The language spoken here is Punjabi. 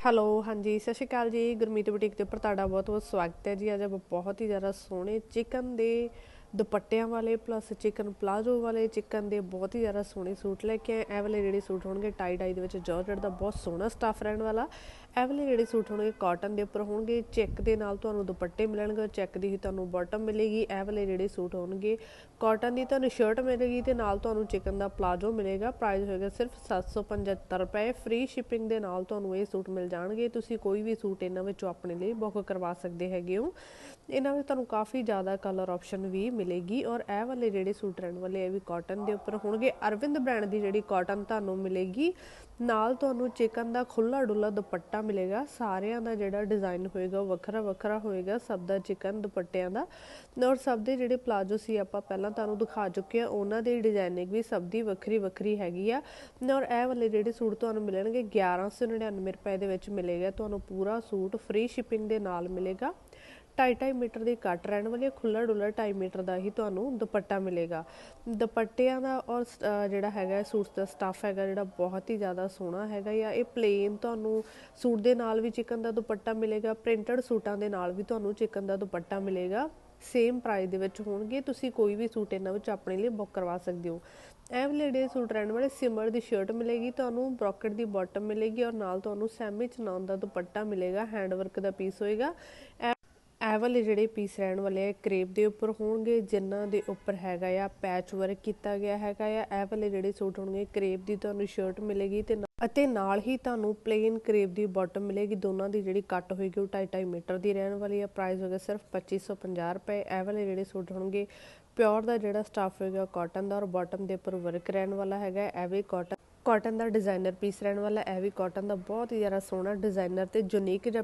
ਹੈਲੋ, ਹਾਂਜੀ, ਸਤਿ ਸ਼੍ਰੀ ਅਕਾਲ ਜੀ। ਗੁਰਮੀਤ ਬੁਟੀਕ ਦੇ ਉੱਪਰ ਤੁਹਾਡਾ ਬਹੁਤ ਬਹੁਤ ਸਵਾਗਤ ਹੈ ਜੀ। ਅੱਜ ਆਪਾਂ ਬਹੁਤ ਹੀ ਜ਼ਿਆਦਾ ਸੋਹਣੇ ਚਿਕਨ ਦੇ ਦੁਪੱਟਿਆਂ ਵਾਲੇ ਪਲੱਸ ਚਿਕਨ ਪਲਾਜ਼ੋ ਵਾਲੇ ਚਿਕਨ ਦੇ ਬਹੁਤ ਹੀ ਜ਼ਿਆਦਾ ਸੋਹਣੇ ਸੂਟ ਲੈ ਕੇ ਆਏ। ਇਹ ਵਾਲੇ ਜਿਹੜੇ ਸੂਟ ਹੋਣਗੇ ਟਾਈ ਡਾਈ ਦੇ ਵਿੱਚ ਜਾਰਜਟ ਦਾ ਬਹੁਤ ਸੋਹਣਾ ਸਟਾਫ ਰਹਿਣ ਵਾਲਾ। ਇਹ ਵਾਲੇ ਜਿਹੜੇ ਸੂਟ ਹੋਣਗੇ ਕਾਟਨ ਦੇ ਉੱਪਰ ਹੋਣਗੇ। ਚੈੱਕ ਦੇ ਨਾਲ ਤੁਹਾਨੂੰ ਦੁਪੱਟੇ ਮਿਲਣਗੇ ਚੈੱਕ ਦੀ ਹੀ ਤੁਹਾਨੂੰ ਬਾਟਮ ਮਿਲੇਗੀ। ਇਹ ਵਾਲੇ ਜਿਹੜੇ ਸੂਟ ਹੋਣਗੇ ਕਾਟਨ ਦੀ ਤੁਹਾਨੂੰ ਸ਼ਰਟ ਮਿਲੇਗੀ ਤੇ ਨਾਲ ਤੁਹਾਨੂੰ ਚਿਕਨ ਦਾ ਪਲਾਜ਼ੋ ਮਿਲੇਗਾ। ਪ੍ਰਾਈਸ ਹੋਏਗਾ ਸਿਰਫ 775 ਰੁਪਏ। ਫ੍ਰੀ ਸ਼ਿਪਿੰਗ ਦੇ ਨਾਲ ਤੁਹਾਨੂੰ ਇਹ ਸੂਟ ਮਿਲ ਜਾਣਗੇ। ਤੁਸੀਂ ਕੋਈ ਵੀ ਸੂਟ ਇਹਨਾਂ ਵਿੱਚੋਂ ਆਪਣੇ ਲਈ ਬੁੱਕ ਕਰਵਾ ਸਕਦੇ ਹੈਗੇ ਹੋ। ਇਹਨਾਂ ਵਿੱਚ ਤੁਹਾਨੂੰ ਕਾਫੀ ਜ਼ਿਆਦਾ ਕਲਰ ਆਪਸ਼ਨ ਵੀ ਮਿਲੇਗੀ ਔਰ ਇਹ ਵਾਲੇ ਜਿਹੜੇ ਸੂਟ ਰਹਿਣ ਵਾਲੇ, ਇਹ ਵੀ ਕਾਟਨ ਦੇ ਉੱਪਰ ਹੋਣਗੇ। ਅਰਵਿੰਦ ਬ੍ਰਾਂਡ ਦੀ ਜਿਹੜੀ ਕਾਟਨ ਤੁਹਾਨੂੰ ਮਿਲੇਗੀ, ਨਾਲ ਤੁਹਾਨੂੰ ਚਿਕਨ ਦਾ ਖੁੱਲਾ ਡੁੱਲਾ ਦੁਪੱਟਾ ਮਿਲੇਗਾ। ਸਾਰਿਆਂ ਦਾ ਜਿਹੜਾ ਡਿਜ਼ਾਈਨ ਹੋਏਗਾ ਉਹ ਵੱਖਰਾ ਵੱਖਰਾ ਹੋਏਗਾ, ਸਭ ਦਾ ਚਿਕਨ ਦੁਪੱਟਿਆਂ ਦਾ। ਔਰ ਸਭ ਦੇ ਜਿਹੜੇ ਪਲਾਜੋ ਸੀ, ਆਪਾਂ ਪਹਿਲਾਂ ਤੁਹਾਨੂੰ ਦਿਖਾ ਚੁੱਕੇ ਆ ਉਹਨਾਂ ਦੀ ਡਿਜ਼ਾਈਨਿੰਗ ਵੀ ਸਭ ਦੀ ਵੱਖਰੀ ਵੱਖਰੀ ਹੈਗੀ ਆ। ਔਰ ਇਹ ਵਾਲੇ ਜਿਹੜੇ ਸੂਟ ਤੁਹਾਨੂੰ ਮਿਲਣਗੇ 1199 ਰੁਪਏ ਦੇ ਵਿੱਚ ਮਿਲੇਗਾ। ਤੁਹਾਨੂੰ ਪੂਰਾ ਸੂਟ ਫ੍ਰੀ ਸ਼ਿਪਿੰਗ ਦੇ ਨਾਲ ਮਿਲੇਗਾ। ਢਾਈ ਢਾਈ ਮੀਟਰ ਦੀ ਕੱਟ ਰਹਿਣ ਵਾਲੀ ਖੁੱਲਾ ਡੁੱਲਾ 2.5 ਮੀਟਰ ਦਾ ਹੀ ਤੁਹਾਨੂੰ ਦੁਪੱਟਾ ਮਿਲੇਗਾ। ਦੁਪੱਟਿਆਂ ਦਾ ਔਰ ਜਿਹੜਾ ਹੈਗਾ ਸੂਟ ਦਾ ਸਟੱਫ ਹੈਗਾ ਜਿਹੜਾ ਬਹੁਤ ਹੀ ਜ਼ਿਆਦਾ ਸੋਹਣਾ ਹੈਗਾ ਜਾਂ ਇਹ ਪਲੇਨ ਤੁਹਾਨੂੰ ਸੂਟ ਦੇ ਨਾਲ ਵੀ ਚਿਕਨ ਦਾ ਦੁਪੱਟਾ ਮਿਲੇਗਾ ਪ੍ਰਿੰਟਡ ਸੂਟਾਂ ਦੇ ਨਾਲ ਵੀ ਤੁਹਾਨੂੰ ਚਿਕਨ ਦਾ ਦੁਪੱਟਾ ਮਿਲੇਗਾ। ਸੇਮ ਪ੍ਰਾਈਸ ਦੇ ਵਿੱਚ ਹੋਣਗੇ, ਤੁਸੀਂ ਕੋਈ ਵੀ ਸੂਟ ਇਹਨਾਂ ਵਿੱਚ ਆਪਣੇ ਲਈ ਬੁੱਕ ਕਰਵਾ ਸਕਦੇ ਹੋ। ਇਹ ਐਵਲੇ ਡੇ ਸੂਟ ਰਹਿਣ ਵਾਲੇ ਸਿਮਰ ਦੀ ਸ਼ਰਟ ਮਿਲੇਗੀ, ਤੁਹਾਨੂੰ ਬ੍ਰੋਕਟ ਦੀ ਬਾਟਮ ਮਿਲੇਗੀ ਔਰ ਨਾਲ ਤੁਹਾਨੂੰ ਸੈਮੀ ਚਨਾਨ ਦਾ ਦੁਪੱਟਾ ਮਿਲੇਗਾ ਹੈਂਡ ਵਰਕ ਦਾ ਪੀਸ ਹੋਏਗਾ। ਇਹ ਵਾਲੇ ਜਿਹੜੇ ਪੀਸ ਰਹਿਣ ਵਾਲੇ ਆ ਕ੍ਰੇਪ ਦੇ ਉੱਪਰ ਹੋਣਗੇ, ਜਿਨ੍ਹਾਂ ਦੇ ਉੱਪਰ ਹੈਗਾ ਆ ਪੈਚ ਵਰਕ ਕੀਤਾ ਗਿਆ ਹੈਗਾ ਆ। ਇਹ ਵਾਲੇ ਜਿਹੜੇ ਸੂਟ ਹੋਣਗੇ ਕ੍ਰੇਪ ਦੀ ਤੁਹਾਨੂੰ ਸ਼ਰਟ ਮਿਲੇਗੀ ਤੇ ਅਤੇ ਨਾਲ ਹੀ ਤੁਹਾਨੂੰ ਪਲੇਨ ਕ੍ਰੇਪ ਦੀ ਬਾਟਮ ਮਿਲੇਗੀ। ਦੋਨਾਂ ਦੀ ਜਿਹੜੀ ਕੱਟ ਹੋਏਗੀ ਉਹ 2.5 ਮੀਟਰ ਦੀ ਰਹਿਣ ਵਾਲੀ ਆ। ਪ੍ਰਾਈਸ ਹੋਗਾ ਸਿਰਫ 2550 ਰੁਪਏ। ਇਹ ਵਾਲੇ ਜਿਹੜੇ ਸੂਟ ਹੋਣਗੇ ਪਿਓਰ ਦਾ ਜਿਹੜਾ ਸਟਾਫ ਹੋਏਗਾ ਕਾਟਨ ਦਾ ਔਰ ਬਾਟਮ ਦੇ ਉੱਪਰ ਵਰਕ ਰਹਿਣ ਵਾਲਾ ਹੈਗਾ। ਇਹ ਵੀ ਕਾਟਨ ਕਾਟਨ ਦਾ ਡਿਜ਼ਾਈਨਰ ਪੀਸ ਰਹਿਣ ਵਾਲਾ। ਇਹ ਵੀ ਕਾਟਨ ਦਾ ਬਹੁਤ ਹੀ ਜ਼ਿਆਦਾ ਸੋਹਣਾ ਡਿਜ਼ਾਈਨਰ ਤੇ ਯੂਨੀਕ ਜਿਹਾ